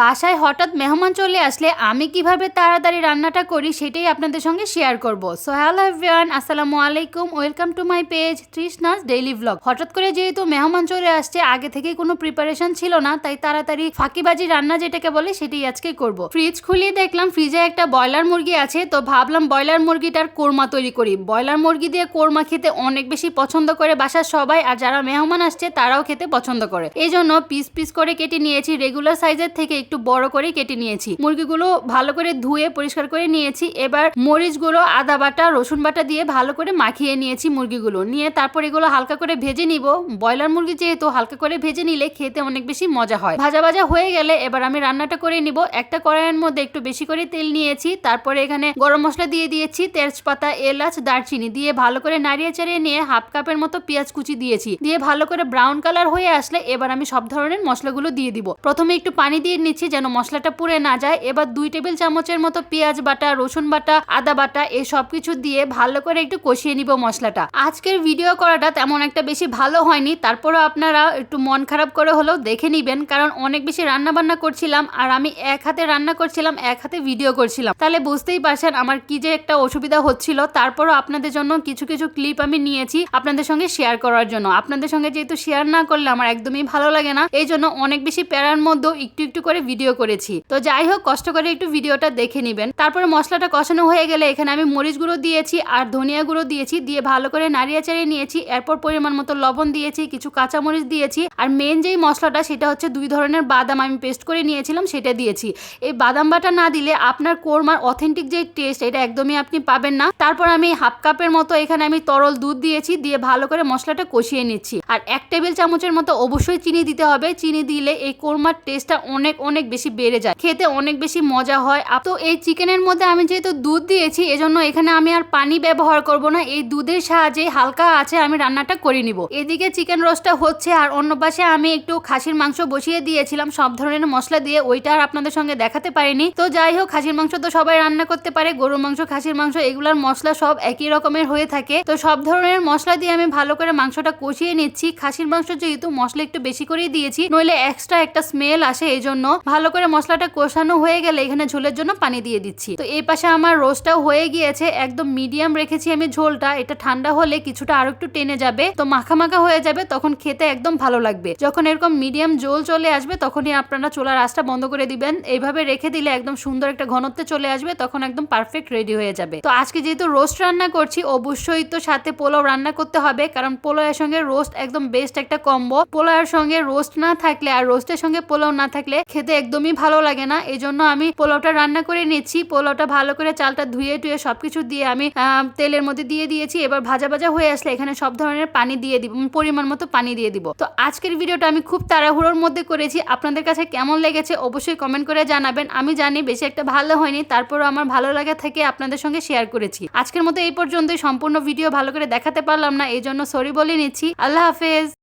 বাসায় হঠাৎ মেহমান চলে আসলে আমি কীভাবে তাড়াতাড়ি রান্নাটা করি সেটাই আপনাদের সঙ্গে শেয়ার করব। সো হ্যালো এভরিওয়ান আসসালামু আলাইকুম welcome to my page Trishna's daily blog হঠাৎ করে যেহেতু মেহমান চলে আসছে, আগে থেকে কোনো প্রিপারেশন ছিল না, তাই তাড়াতাড়ি ফাঁকিবাজি রান্না যেটাকে বলে সেটাই আজকে করব। ফ্রিজ খুলিয়ে দেখলাম ফ্রিজে একটা ব্রয়লার মুরগি আছে, তো ভাবলাম ব্রয়লার মুরগিটার কোরমা তৈরি করি। ব্রয়লার মুরগি দিয়ে কোরমা খেতে অনেক বেশি পছন্দ করে বাসার সবাই, আর যারা মেহমান আসছে তারাও খেতে পছন্দ করে। এই জন্য পিস পিস করে কেটে নিয়েছি রেগুলার সাইজের থেকে একটু বড় করে কেটে নিয়েছি। মুরগিগুলো ভালো করে ধুয়ে পরিষ্কার করে নিয়েছি। এবার মরিচগুলো, আদা বাটা, রসুন বাটা দিয়ে ভালো করে মাখিয়ে নিয়েছি মুরগিগুলো। নিয়ে তারপর এগুলো হালকা করে ভেজে নিব। ব্রয়লার মুরগি যেহেতু হালকা করে ভেজে নিলে খেতে অনেক বেশি মজা হয়। ভাজা ভাজা হয়ে গেলে এবার আমি রান্নাটা করে নিব। একটা কড়াইয়ের মধ্যে একটু বেশি করে তেল নিয়েছি। তারপরে এখানে গরম মশলা দিয়ে দিয়েছি। তেজপাতা, এলাচ, দারচিনি দিয়ে ভালো করে নাড়িয়ে চাড়িয়ে নিয়ে হাফ কাপের মতো পেঁয়াজ কুচি দিয়েছি। দিয়ে ভালো করে ব্রাউন কালার হয়ে আসলে এবার আমি সব ধরনের মশলাগুলো দিয়ে দিব। প্রথমে একটু পানি দিয়ে নিচ্ছি যেন মশলাটা পুড়ে না যায়। এবার দুই টেবিল চামচের মতো পেঁয়াজ বাটা, রসুন বাটা, আদা বাটা এই সব কিছু দিয়ে ভালো করে একটু কষিয়ে নিব মশলাটা। আজকের ভিডিও করাটা তেমন একটা বেশি ভালো হয়নি। তারপরও আপনারা একটু মন খারাপ করে হলেও দেখে নিবেন, কারণ অনেক বেশি রান্না বান্না করছিলাম আর আমি এক হাতে রান্না করছিলাম, এক হাতে ভিডিও করছিলাম। তাহলে বুঝতেই পারছেন আমার কি যে একটা অসুবিধা হচ্ছিল। তারপরও আপনাদের জন্য কিছু কিছু ক্লিপ আমি নিয়েছি আপনাদের সঙ্গে শেয়ার করার জন্য। আপনাদের সঙ্গে যেহেতু শেয়ার না করলে আমার একদমই ভালো লাগে না। এই জন্য অনেক বেশি প্যারার মধ্যেও একটু একটু করে ভিডিও করেছি। তো যাই হোক, কষ্ট করে একটু ভিডিওটা দেখে নেবেন। তারপরে মশলাটা কষানো হয়ে গেলে এখানে আমি মরিচ গুঁড়ো দিয়েছি আর ধনিয়া গুঁড়ো দিয়েছি, দিয়ে ভালো করে নাড়িয়ে চাড়িয়ে নিয়েছি। এরপর পরিমাণ মতো লবণ দিয়েছি, কিছু কাঁচামরিচ দিয়েছি। আর মেন যেই মশলাটা, সেটা হচ্ছে দুই ধরনের বাদাম। আমি পেস্ট করে নিয়েছিলাম, সেটা দিয়েছি। এই বাদাম বাটা না দিলে আপনার কোরমার অথেন্টিক যে টেস্ট এটা একদমই আপনি পাবেন না। তারপর আমি হাফ কাপের মতো এখানে আমি তরল দুধ দিয়েছি, দিয়ে ভালো করে মশলাটা কষিয়ে নিচ্ছি। আর এক টেবিল চামচের মতো অবশ্যই চিনি দিতে হবে। চিনি দিলে এই কোরমার টেস্টটা অনেক অনেক বেশি বেড়ে যায়, খেতে অনেক বেশি মজা হয়। তো এই চিকেনের মধ্যে আমি যেহেতু দুধ দিয়েছি, এজন্য এখানে আমি আর পানি ব্যবহার করব না। এই দুধের সাহায্যে হালকা আছে আমি রান্নাটা করে নিব। এদিকে চিকেন রোস্টটা হচ্ছে আর অন্য পাশে আমি একটু খাসির মাংস বসিয়ে দিয়েছিলাম। সব ধরনের মশলা দিয়ে ওইটা আর আপনাদের সঙ্গে দেখাতে পারিনি। তো যাই হোক, খাসির মাংস তো সবাই রান্না করতে পারে। গরুর মাংস, খাসির মাংস, এগুলার মশলা সব একই রকমের হয়ে থাকে। তো সব ধরনের মশলা দিয়ে আমি ভালো করে মাংসটা কষিয়ে নিচ্ছি। খাসির মাংস যেহেতু মশলা একটু বেশি করেই দিয়েছি, নইলে এক্সট্রা একটা স্মেল আসে এই জন্য ভালো করে মশলাটা কষানো হয়ে গেলে এখানে ঝোলের জন্য পানি দিয়ে দিচ্ছি। তো এই পাশে আমার রোস্টটাও হয়ে গিয়েছে, একদম মিডিয়াম রেখেছি আমি ঝোলটা। এটা ঠান্ডা হলে কিছুটা আরও একটু টেনে যাবে। তো মাখা মাখা হয়ে যাবে, তখন খেতে একদম ভালো লাগবে। যখন এরকম মিডিয়াম ঝোল চলে আসবে, তখনই আপনারা চুলার আঁচটা বন্ধ করে দিবেন। এইভাবে রেখে দিলে একদম সুন্দর একটা ঘনত্বে চলে আসবে, তখন একদম পারফেক্ট রেডি হয়ে যাবে। তো আজকে যেহেতু রোস্ট রান্না করছি, অবশ্যই তো সাথে পোলাও রান্না করতে হবে, কারণ পোলাওয়ের সঙ্গে রোস্ট একদম বেস্ট একটা কম্বো পোলাওয়ের সঙ্গে রোস্ট না থাকলে আর রোস্টের সঙ্গে পোলাও না থাকলে খেতে একদমই ভালো লাগে না। এই জন্য আমি পোলাওটা রান্না করে নিচ্ছি। পোলাওটা ভালো করে চালটা ধুয়ে টুয়ে সবকিছু দিয়ে আমি তেলের মধ্যে দিয়ে দিয়েছি। এবার ভাজা ভাজা হয়ে আসলে এখানে সব ধরনের পানি দিয়ে দিব পরিমাণ মতো পানি দিয়ে দিব। তো আজকের ভিডিওটা আমি খুব তাড়াহুড়োর মধ্যে করেছি। আপনাদের কাছে কেমন লেগেছে অবশ্যই কমেন্ট করে জানাবেন। আমি জানি বেশি একটা ভালো হয়নি, তারপরও আমার ভালো লাগা থেকে আপনাদের সঙ্গে শেয়ার করেছি। আজকের মতো এই পর্যন্তই। সম্পূর্ণ ভিডিও ভালো করে দেখাতে পারলাম না এই জন্য সরি বলে নিচ্ছি। আল্লাহ হাফেজ।